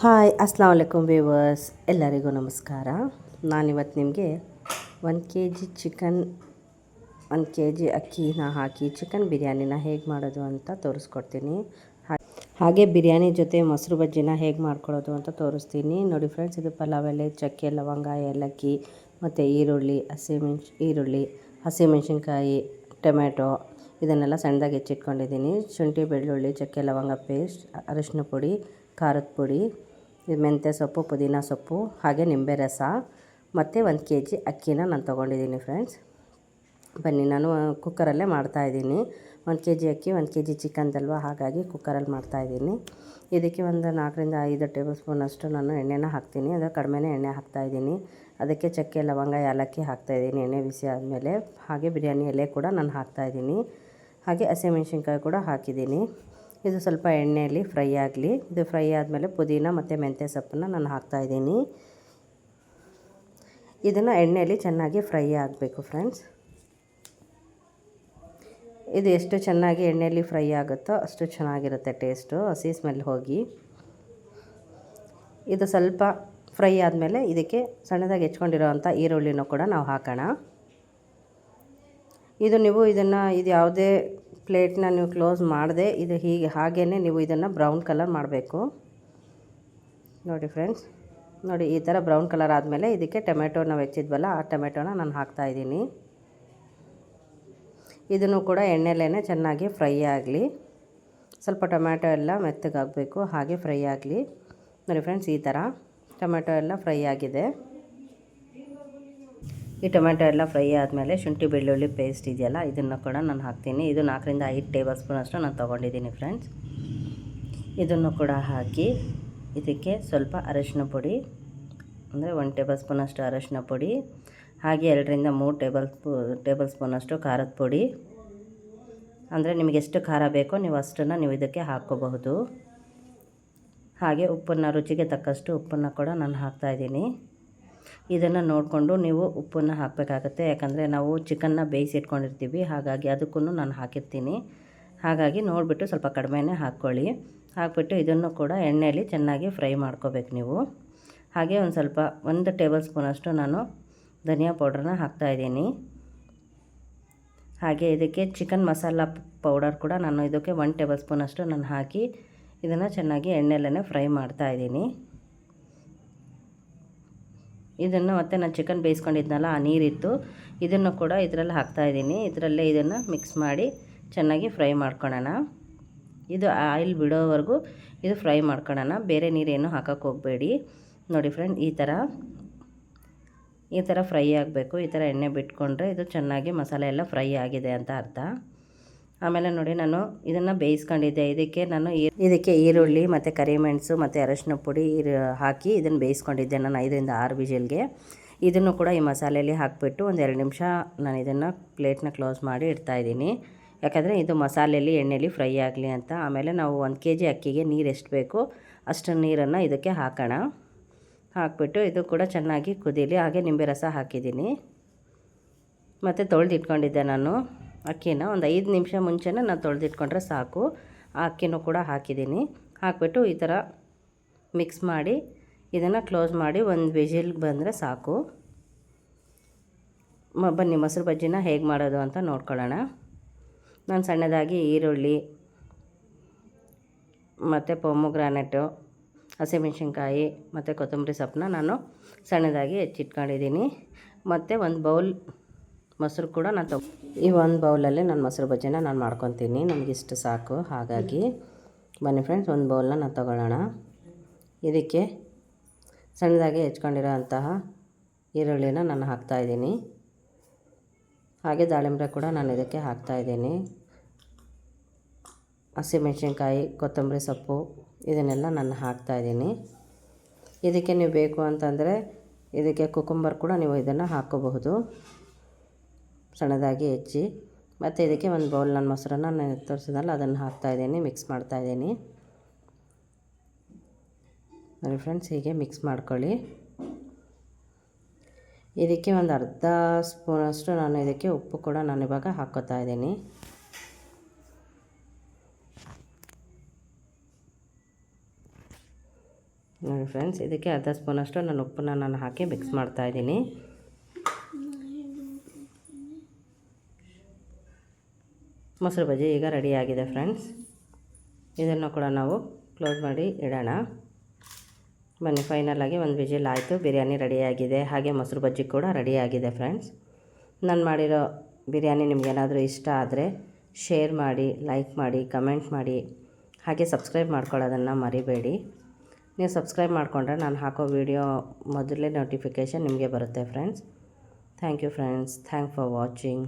Hi, Assam ವಲೈಕುಮ್ viewers. ಎಲ್ಲರಿಗೂ ನಮಸ್ಕಾರ. ನಾನಿವತ್ತು ನಿಮಗೆ ಒಂದು ಕೆ ಜಿ ಚಿಕನ್ ಒಂದು ಕೆ ಜಿ ಅಕ್ಕಿನ ಹಾಕಿ ಚಿಕನ್ ಬಿರಿಯಾನಿನ ಹೇಗೆ ಮಾಡೋದು ಅಂತ ತೋರಿಸ್ಕೊಡ್ತೀನಿ. ಹಾಗೆ ಬಿರಿಯಾನಿ ಜೊತೆ ಮೊಸರು ಬಜ್ಜಿನ ಹೇಗೆ ಮಾಡ್ಕೊಳ್ಳೋದು ಅಂತ ತೋರಿಸ್ತೀನಿ. ನೋಡಿ ಫ್ರೆಂಡ್ಸ್ ಇದು ಪಲಾವ್ ಎಲೆ, ಚಕ್ಕೆ, ಲವಂಗ, ಏಲಕ್ಕಿ, ಮತ್ತು ಈರುಳ್ಳಿ ಹಸಿಮೆಣ್ಸು ಈರುಳ್ಳಿ ಹಸಿಮೆಣ್ಸಿನ್ಕಾಯಿ ಟೊಮೆಟೊ ಇದನ್ನೆಲ್ಲ ಸಣ್ಣದಾಗಿ ಹೆಚ್ಚಿಟ್ಕೊಂಡಿದ್ದೀನಿ. ಶುಂಠಿ, ಬೆಳ್ಳುಳ್ಳಿ, ಚಕ್ಕೆ, ಲವಂಗ ಪೇಸ್ಟ್ ಅರಿಶಿನ ಪುಡಿ, ಖಾರದ ಪುಡಿ ಮೆಂತ್ಯ ಸೊಪ್ಪು, ಪುದೀನ ಸೊಪ್ಪು, ಹಾಗೆ ನಿಂಬೆ ರಸ, ಮತ್ತು ಒಂದು ಕೆ ಜಿ ಅಕ್ಕಿನ ನಾನು ತೊಗೊಂಡಿದ್ದೀನಿ ಫ್ರೆಂಡ್ಸ್ ಬನ್ನಿ, ನಾನು ಕುಕ್ಕರಲ್ಲೇ ಮಾಡ್ತಾಯಿದ್ದೀನಿ ಒಂದು ಕೆ ಜಿ ಅಕ್ಕಿ, ಒಂದು ಕೆ ಜಿ ಚಿಕನ್ದಲ್ವ ಹಾಗಾಗಿ ಕುಕ್ಕರಲ್ಲಿ ಮಾಡ್ತಾಯಿದ್ದೀನಿ ಇದಕ್ಕೆ ಒಂದು ನಾಲ್ಕರಿಂದ ಐದು ಟೇಬಲ್ ಸ್ಪೂನಷ್ಟು ನಾನು ಎಣ್ಣೆನ ಹಾಕ್ತೀನಿ. ಅದು ಕಡಿಮೆನೇ ಎಣ್ಣೆ ಹಾಕ್ತಾಯಿದ್ದೀನಿ ಅದಕ್ಕೆ ಚಕ್ಕೆ, ಲವಂಗ ಏಲಕ್ಕಿ ಹಾಕ್ತಾಯಿದ್ದೀನಿ ಎಣ್ಣೆ ಬಿಸಿ ಆದಮೇಲೆ, ಹಾಗೆ ಬಿರಿಯಾನಿ ಎಲೆ ಕೂಡ ನಾನು ಹಾಕ್ತಾಯಿದ್ದೀನಿ ಹಾಗೆ ಹಸಿಮೆಣ್ಸಿನ್ಕಾಯಿ ಕೂಡ ಹಾಕಿದ್ದೀನಿ. ಇದು ಸ್ವಲ್ಪ ಎಣ್ಣೆಯಲ್ಲಿ ಫ್ರೈ ಆಗಲಿ. ಇದು ಫ್ರೈ ಆದಮೇಲೆ ಪುದೀನ ಮತ್ತು ಮೆಂತ್ಯ ಸೊಪ್ಪನ್ನು ನಾನು ಹಾಕ್ತಾಯಿದ್ದೀನಿ ಇದನ್ನು ಎಣ್ಣೆಯಲ್ಲಿ ಚೆನ್ನಾಗಿ ಫ್ರೈ ಆಗಬೇಕು ಫ್ರೆಂಡ್ಸ್. ಇದು ಎಷ್ಟು ಚೆನ್ನಾಗಿ ಎಣ್ಣೆಯಲ್ಲಿ ಫ್ರೈ ಆಗುತ್ತೋ ಅಷ್ಟು ಚೆನ್ನಾಗಿರುತ್ತೆ ಟೇಸ್ಟು. ಹಸಿ ಸ್ಮೆಲ್ ಹೋಗಿ. ಇದು ಸ್ವಲ್ಪ ಫ್ರೈ ಆದಮೇಲೆ ಇದಕ್ಕೆ ಸಣ್ಣದಾಗಿ ಹೆಚ್ಕೊಂಡಿರೋವಂಥ ಈರುಳ್ಳಿನೂ ಕೂಡ ನಾವು ಹಾಕೋಣ. ಇದು ನೀವು ಇದನ್ನು ಇದು ಯಾವುದೇ ಪ್ಲೇಟ್ನ ನೀವು ಕ್ಲೋಸ್ ಮಾಡಿದೆ ಇದು ಹೀಗೆ ಹಾಗೇ ನೀವು ಇದನ್ನು ಬ್ರೌನ್ ಕಲರ್ ಮಾಡಬೇಕು. ನೋಡಿ ಫ್ರೆಂಡ್ಸ್, ನೋಡಿ ಈ ಥರ ಬ್ರೌನ್ ಕಲರ್ ಆದಮೇಲೆ ಇದಕ್ಕೆ ಟೊಮೆಟೊ ನಾವು ಹೆಚ್ಚಿದ್ವಲ್ಲ ಆ ಟೊಮೆಟೊನ ನಾನು ಹಾಕ್ತಾಯಿದ್ದೀನಿ ಇದನ್ನು ಕೂಡ ಎಣ್ಣೆಲೇ ಚೆನ್ನಾಗಿ ಫ್ರೈ ಆಗಲಿ. ಸ್ವಲ್ಪ ಟೊಮ್ಯಾಟೊ ಎಲ್ಲ ಮೆತ್ತಗಾಗಬೇಕು, ಹಾಗೆ ಫ್ರೈ ಆಗಲಿ. ನೋಡಿ ಫ್ರೆಂಡ್ಸ್, ಈ ಥರ ಟೊಮೆಟೊ ಎಲ್ಲ ಫ್ರೈ ಆಗಿದೆ. ಈ ಟೊಮೆಟೊ ಎಲ್ಲ ಫ್ರೈ ಆದಮೇಲೆ ಶುಂಠಿ, ಬೆಳ್ಳುಳ್ಳಿ ಪೇಸ್ಟ್ ಇದೆಯಲ್ಲ, ಇದನ್ನು ಕೂಡ ನಾನು ಹಾಕ್ತೀನಿ. ಇದು ನಾಲ್ಕರಿಂದ ಐದು ಟೇಬಲ್ ಸ್ಪೂನ್ ಅಷ್ಟು ನಾನು ತೊಗೊಂಡಿದ್ದೀನಿ ಫ್ರೆಂಡ್ಸ್ ಇದನ್ನು ಕೂಡ ಹಾಕಿ ಇದಕ್ಕೆ ಸ್ವಲ್ಪ ಅರಶಿನ ಪುಡಿ, ಅಂದರೆ ಒನ್ ಟೇಬಲ್ ಸ್ಪೂನ್ ಅಷ್ಟು ಅರಶಿನ ಪುಡಿ, ಹಾಗೆ ಎರಡರಿಂದ ಮೂರು ಟೇಬಲ್ ಸ್ಪೂ, ಟೇಬಲ್ ಸ್ಪೂನಷ್ಟು ಖಾರದ ಪುಡಿ. ಅಂದರೆ ನಿಮಗೆ ಎಷ್ಟು ಖಾರ ಬೇಕೋ ನೀವು ಅಷ್ಟನ್ನು ನೀವು ಇದಕ್ಕೆ ಹಾಕ್ಕೋಬಹುದು. ಹಾಗೆ ಉಪ್ಪನ್ನು, ರುಚಿಗೆ ತಕ್ಕಷ್ಟು ಉಪ್ಪನ್ನು ಕೂಡ ನಾನು ಹಾಕ್ತಾಯಿದ್ದೀನಿ ಇದನ್ನು ನೋಡಿಕೊಂಡು ನೀವು ಉಪ್ಪನ್ನು ಹಾಕಬೇಕಾಗತ್ತೆ. ಯಾಕಂದರೆ ನಾವು ಚಿಕನ್ನ ಬೇಯಿಸಿಟ್ಕೊಂಡಿರ್ತೀವಿ ಹಾಗಾಗಿ ಅದಕ್ಕೂ ನಾನು ಹಾಕಿರ್ತೀನಿ. ಹಾಗಾಗಿ ನೋಡಿಬಿಟ್ಟು ಸ್ವಲ್ಪ ಕಡಿಮೆನೇ ಹಾಕ್ಕೊಳ್ಳಿ. ಹಾಕ್ಬಿಟ್ಟು ಇದನ್ನು ಕೂಡ ಎಣ್ಣೆಯಲ್ಲಿ ಚೆನ್ನಾಗಿ ಫ್ರೈ ಮಾಡ್ಕೋಬೇಕು ನೀವು. ಹಾಗೆ ಒಂದು ಸ್ವಲ್ಪ, ಒಂದು ಟೇಬಲ್ ಸ್ಪೂನಷ್ಟು ನಾನು ಧನಿಯಾ ಪೌಡ್ರನ್ನ ಹಾಕ್ತಾಯಿದ್ದೀನಿ ಹಾಗೆ ಇದಕ್ಕೆ ಚಿಕನ್ ಮಸಾಲ ಪೌಡರ್ ಕೂಡ ನಾನು ಇದಕ್ಕೆ ಒನ್ ಟೇಬಲ್ ಸ್ಪೂನಷ್ಟು ನಾನು ಹಾಕಿ ಇದನ್ನು ಚೆನ್ನಾಗಿ ಎಣ್ಣೆಲ್ಲೇ ಫ್ರೈ ಮಾಡ್ತಾಯಿದ್ದೀನಿ ಇದನ್ನು ಮತ್ತು ನಾನು ಚಿಕನ್ ಬೇಯಿಸ್ಕೊಂಡಿದ್ನಲ್ಲ, ಆ ನೀರಿತ್ತು ಇದನ್ನು ಕೂಡ ಇದರಲ್ಲಿ ಹಾಕ್ತಾಯಿದ್ದೀನಿ ಇದರಲ್ಲೇ ಇದನ್ನು ಮಿಕ್ಸ್ ಮಾಡಿ ಚೆನ್ನಾಗಿ ಫ್ರೈ ಮಾಡ್ಕೊಳ್ಳೋಣ ಇದು ಆಯಿಲ್ ಬಿಡೋವರೆಗೂ ಇದು ಫ್ರೈ ಮಾಡ್ಕೊಳ್ಳೋಣ ಬೇರೆ ನೀರೇನು ಹಾಕೋಕ್ಕೆ ಹೋಗಬೇಡಿ. ನೋಡಿ ಫ್ರೆಂಡ್ ಈ ಥರ ಈ ಥರ ಫ್ರೈ ಆಗಬೇಕು. ಈ ಥರ ಎಣ್ಣೆ ಬಿಟ್ಕೊಂಡ್ರೆ ಇದು ಚೆನ್ನಾಗಿ ಮಸಾಲೆ ಎಲ್ಲ ಫ್ರೈ ಆಗಿದೆ ಅಂತ ಅರ್ಥ. ಆಮೇಲೆ ನೋಡಿ ನಾನು ಇದನ್ನು ಬೇಯಿಸ್ಕೊಂಡಿದ್ದೆ. ಇದಕ್ಕೆ ನಾನು ಇದಕ್ಕೆ ಈರುಳ್ಳಿ, ಮತ್ತು ಕರಿಮೆಣಸು, ಮತ್ತು ಅರಶಿನ ಪುಡಿ ಹಾಕಿ ಇದನ್ನು ಬೇಯಿಸ್ಕೊಂಡಿದ್ದೆ ನಾನು ಐದರಿಂದ ಆರು ವಿಜಿಲ್ಗೆ ಇದನ್ನು ಕೂಡ ಈ ಮಸಾಲೆಯಲ್ಲಿ ಹಾಕಿಬಿಟ್ಟು ಒಂದು ಎರಡು ನಿಮಿಷ ನಾನು ಇದನ್ನು ಪ್ಲೇಟ್ನ ಕ್ಲೋಸ್ ಮಾಡಿ ಇಡ್ತಾಯಿದ್ದೀನಿ ಯಾಕಂದರೆ ಇದು ಮಸಾಲೆಯಲ್ಲಿ ಎಣ್ಣೆಯಲ್ಲಿ ಫ್ರೈ ಆಗಲಿ ಅಂತ. ಆಮೇಲೆ ನಾವು ಒಂದು ಕೆ ಜಿ ಅಕ್ಕಿಗೆ ನೀರು ಎಷ್ಟು ಬೇಕು ಅಷ್ಟು ನೀರನ್ನು ಇದಕ್ಕೆ ಹಾಕೋಣ. ಹಾಕಿಬಿಟ್ಟು ಇದು ಕೂಡ ಚೆನ್ನಾಗಿ ಕುದೀಲಿ. ಹಾಗೆ ನಿಂಬೆ ರಸ ಹಾಕಿದ್ದೀನಿ. ಮತ್ತು ತೊಳೆದಿಟ್ಕೊಂಡಿದ್ದೆ ನಾನು. ಅಕ್ಕಿನ ಒಂದು ಐದು ನಿಮಿಷ ಮುಂಚೆನೇ ನಾನು ತೊಳೆದಿಟ್ಕೊಂಡ್ರೆ ಸಾಕು. ಆ ಅಕ್ಕಿನೂ ಕೂಡ ಹಾಕಿದ್ದೀನಿ. ಹಾಕಿಬಿಟ್ಟು ಈ ಥರ ಮಿಕ್ಸ್ ಮಾಡಿ ಇದನ್ನು ಕ್ಲೋಸ್ ಮಾಡಿ ಒಂದು ವಿಜಿಲ್ಗೆ ಬಂದರೆ ಸಾಕು. ಮ, ಬನ್ನಿ ಮೊಸರು ಬಜ್ಜಿನ ಹೇಗೆ ಮಾಡೋದು ಅಂತ ನೋಡ್ಕೊಳ್ಳೋಣ. ನಾನು ಸಣ್ಣದಾಗಿ ಈರುಳ್ಳಿ, ಮತ್ತು ಪೊಮೊಗ್ರಾನೆಟು, ಹಸಿಮೆಣ್ಸಿನ್ಕಾಯಿ, ಮತ್ತು ಕೊತ್ತಂಬರಿ ಸೊಪ್ಪನ್ನ ನಾನು ಸಣ್ಣದಾಗಿ ಹೆಚ್ಚಿಟ್ಕೊಂಡಿದ್ದೀನಿ. ಮತ್ತು ಒಂದು ಬೌಲ್ ಮೊಸರು ಕೂಡ ನಾನು ತಗೊ ಈ ಒಂದು ಬೌಲಲ್ಲಿ ನಾನು ಮೊಸರು ಬಜ್ಜಿನ ನಾನು ಮಾಡ್ಕೊತೀನಿ. ನಮಗಿಷ್ಟು ಸಾಕು. ಹಾಗಾಗಿ ಬನ್ನಿ ಫ್ರೆಂಡ್ಸ್ ಒಂದು ಬೌಲನ್ನ ನಾನು ತಗೊಳ್ಳೋಣ. ಇದಕ್ಕೆ ಸಣ್ಣದಾಗಿ ಹೆಚ್ಕೊಂಡಿರೋ ಅಂತಹ ಈರುಳ್ಳಿನ ನಾನು ಹಾಕ್ತಾಯಿದ್ದೀನಿ ಹಾಗೆ ದಾಳಿಂಬೆ ಕೂಡ ನಾನು ಇದಕ್ಕೆ ಹಾಕ್ತಾಯಿದ್ದೀನಿ ಹಸಿಮೆಣ್ಸಿನ್ಕಾಯಿ, ಕೊತ್ತಂಬರಿ ಸೊಪ್ಪು ಇದನ್ನೆಲ್ಲ ನಾನು ಹಾಕ್ತಾಯಿದ್ದೀನಿ ಇದಕ್ಕೆ ನೀವು ಬೇಕು ಅಂತಂದರೆ ಇದಕ್ಕೆ ಕುಕುಂಬರ್ ಕೂಡ ನೀವು ಇದನ್ನು ಹಾಕ್ಕೋಬಹುದು ಸಣ್ಣದಾಗಿ ಹೆಚ್ಚಿ, ಮತ್ತು ಇದಕ್ಕೆ ಒಂದು ಬೌಲ್ ನಾನು ಮೊಸರನ್ನ ನಾನು ತೋರಿಸಿದಲ್ಲ ಅದನ್ನು ಹಾಕ್ತಾಯಿದ್ದೀನಿ ಮಿಕ್ಸ್ ಮಾಡ್ತಾಯಿದ್ದೀನಿ ನೋಡಿ ಫ್ರೆಂಡ್ಸ್ ಹೀಗೆ ಮಿಕ್ಸ್ ಮಾಡ್ಕೊಳ್ಳಿ. ಇದಕ್ಕೆ ಒಂದು ಅರ್ಧ ಸ್ಪೂನಷ್ಟು ನಾನು ಇದಕ್ಕೆ ಉಪ್ಪು ಕೂಡ ನಾನು ಇವಾಗ ಹಾಕೋತಾ ಇದ್ದೀನಿ. ನೋಡಿ ಫ್ರೆಂಡ್ಸ್ ಇದಕ್ಕೆ ಅರ್ಧ ಸ್ಪೂನಷ್ಟು ನಾನು ಉಪ್ಪನ್ನ ನಾನು ಹಾಕಿ ಮಿಕ್ಸ್ ಮಾಡ್ತಾಯಿದ್ದೀನಿ ಮೊಸರು ಬಜ್ಜಿ ಈಗ ರೆಡಿಯಾಗಿದೆ ಫ್ರೆಂಡ್ಸ್. ಇದನ್ನು ಕೂಡ ನಾವು ಕ್ಲೋಸ್ ಮಾಡಿ ಇಡೋಣ. ಬನ್ನಿ ಫೈನಲಾಗಿ ಒಂದು ವಿಜಿಲ್ ಆಯಿತು. ಬಿರಿಯಾನಿ ರೆಡಿಯಾಗಿದೆ ಹಾಗೆ ಮೊಸರು ಬಜ್ಜಿ ಕೂಡ ರೆಡಿಯಾಗಿದೆ ಫ್ರೆಂಡ್ಸ್. ನಾನು ಮಾಡಿರೋ ಬಿರಿಯಾನಿ ನಿಮಗೇನಾದರೂ ಇಷ್ಟ ಆದರೆ ಶೇರ್ ಮಾಡಿ ಲೈಕ್ ಮಾಡಿ ಕಮೆಂಟ್ ಮಾಡಿ. ಹಾಗೆ ಸಬ್ಸ್ಕ್ರೈಬ್ ಮಾಡ್ಕೊಳ್ಳೋದನ್ನು ಮರಿಬೇಡಿ. ನೀವು ಸಬ್ಸ್ಕ್ರೈಬ್ ಮಾಡಿಕೊಂಡ್ರೆ ನಾನು ಹಾಕೋ ವಿಡಿಯೋ ಮೊದಲೇ ನೋಟಿಫಿಕೇಷನ್ ನಿಮಗೆ ಬರುತ್ತೆ friends. Thank you friends thank for watching